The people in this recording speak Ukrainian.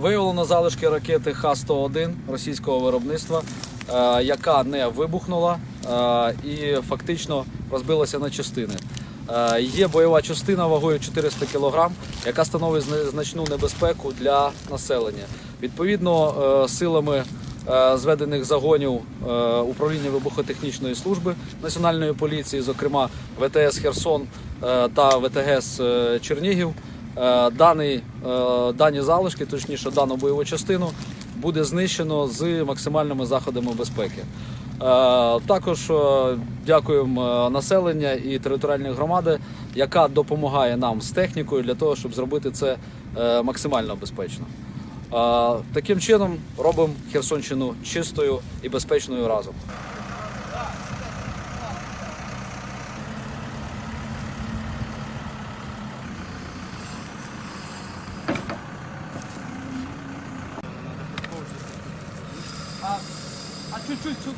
Виявлено залишки ракети Х-101 російського виробництва, е, яка не вибухнула е, і фактично розбилася на частини. Е, Є бойова частина вагою 400 кг, яка становить значну небезпеку для населення. Відповідно, силами зведених загонів управління вибухотехнічної служби національної поліції, зокрема ВТС Херсон та ВТГС Чернігів. Е, Даний, е, дані залишки, точніше дану бойову частину, буде знищено з максимальними заходами безпеки. Е, Також дякуємо населення і територіальної громади, яка допомагає нам з технікою для того, щоб зробити це максимально безпечно. Таким чином робимо Херсонщину чистою і безпечною разом. 啊啊去去去